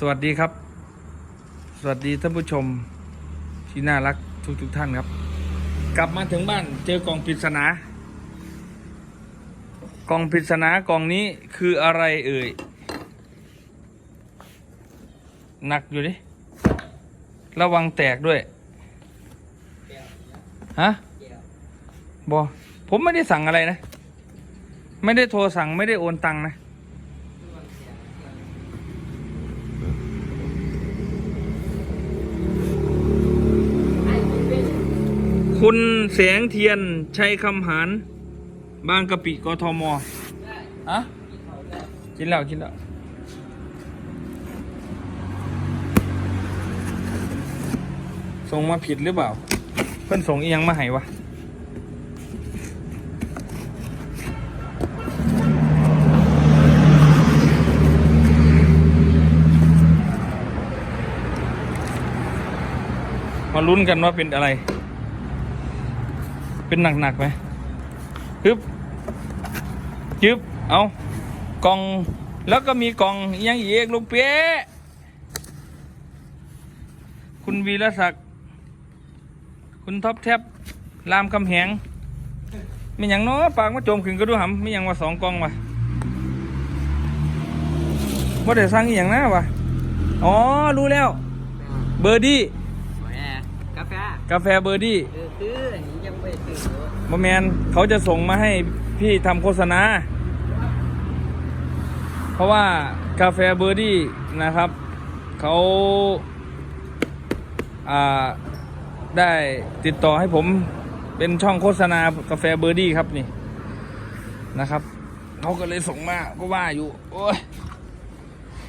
สวัสดีครับ สวัสดีท่านผู้ชมที่น่ารักทุกทุกๆท่านครับ กลับมาถึงบ้านเจอกล่องปริศนากล่องปริศนากล่องนี้คืออะไรเอ่ยหนักอยู่ดิระวังแตกด้วยฮะบอผมไม่ได้สั่งอะไรนะ ไม่ได้โทรสั่งไม่ได้โอนตังค์นะ คุณแสงเทียน ชัยคำหาร บางกะปิกทมอะกินแล้วกินแล้วส่งมาผิดหรือเปล่า เพื่อนส่งอียังมาให้วะมาลุ้นกันว่าเป็นอะไร เป็นหนักๆไหมฮึบยึบเอากล่อง แล้วก็มีกล่องอีกอยังอีกลูกเป๊ะคุณวีรศักดิ์คุณท็อปแท็บรามคำแหงมีอย่างเน้อปากมาโจมขึ้นก็ดูหำมีอย่างว่าสองกล่องวะว่าเดี๋ยวสั่งอีอย่างนะวะอ๋อ รู้แล้ว เบอร์ดี้แหมกาแฟ กาแฟเบอร์ดี้เออคือ อันนี้ยังไม่ตื่นเลยบอแมนเขาจะส่งมาให้พี่ทำโฆษณา เพราะว่ากาแฟเบอร์ดี้นะครับเขาอ่าได้ติดต่อให้ผมเป็นช่องโฆษณากาแฟเบอร์ดี้ครับนี่นะครับเขาก็เลยส่งมาก็ว่าอยู่ โอ้ย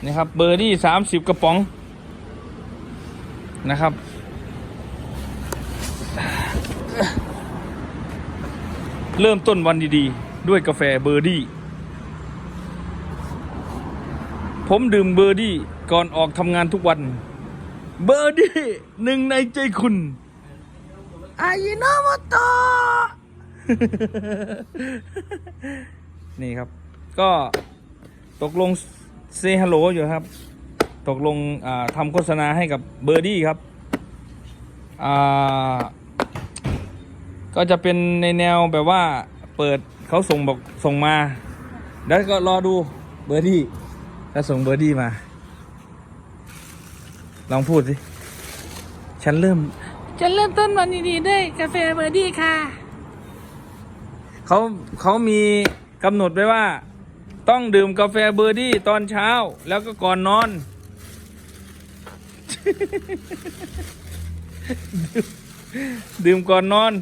นี่ครับเบอร์ดี้สามสิบกระป๋องนะครับ เริ่มต้นวันดีๆ ด้วยกาแฟเบอร์ดี้ ผมดื่มเบอร์ดี้ก่อนออกทำงานทุกวัน เบอร์ดี้หนึ่งในใจคุณอายิโนโมโตะนี่ครับ ก็ตกลงเซฮัลโหลอยู่ครับ ตกลงอ่าทำโฆษณาให้กับเบอร์ดี้ครับ อ่า ก็จะเป็นในแนวแบบว่าเปิดเขาส่งบอกส่งมา แล้วก็รอดูเบอร์ดี้ถ้าส่งเบอร์ดี้มา ลองพูดสิ ฉันเริ่ม ฉันเริ่มต้นวันดีๆด้วยกาแฟเบอร์ดี้ค่ะ เขาเขามีกำหนดไว้ว่า ต้องดื่มกาแฟเบอร์ดี้ตอนเช้า แล้วก็ก่อนนอน ดื่มก่อนนอน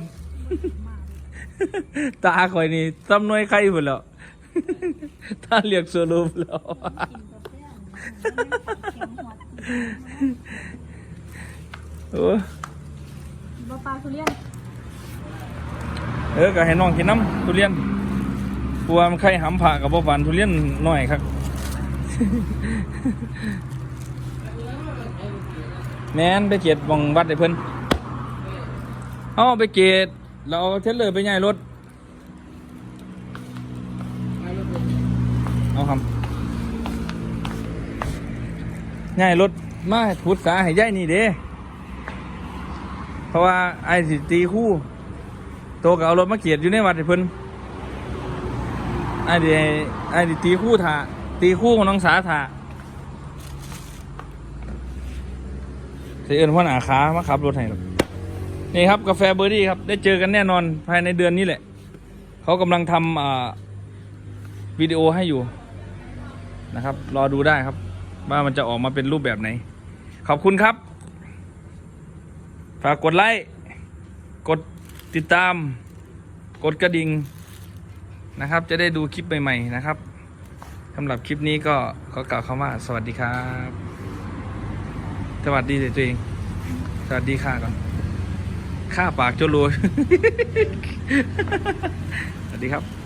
ตาข่อยนี่ซ้ำน้อยไข่หมดแล้วถ้าเรียกโซโลูแล้วโอ้บปลาทุเรียน เออก็ให้น้องกินน้ำทุเรียนกลัวมันไข่หำผ่ากับบ่หวานทุเรียนหน่อยครับ แม่นไปเกียดบองวัดไอ้เพิ่นเอาไปเกียด เราเอาเทรลเลอร์ไปย้รถ เอาครับง่ายรถมาพุทธสาให้ย่ายนี่เด้เพราะว่าไอ้สิตีคู่โตก็เอารถมาเกียดอยู่ในวัดเพิ่นไอ้ดิไอ้ดิตีคู่ถาตีคู่ของน้องสาถาเสียเอินพ่อหนาขามาขับรถให้หรอก นี่ครับกาแฟเบอร์ดี้ครับ ได้เจอกันแน่นอนภายในเดือนนี้แหละ เขากำลังทำวิดีโอให้อยู่นะครับ รอดูได้ครับ ว่ามันจะออกมาเป็นรูปแบบไหน ขอบคุณครับ ฝากกดไลค์ กดติดตาม กดกระดิ่งนะครับ จะได้ดูคลิปใหม่ๆนะครับสำหรับคลิปนี้ก็ขอกล่าวคำว่า สวัสดีครับ สวัสดีตัวเอง สวัสดีค่ะก่อน ข้าปากจนรวย สวัสดีครับ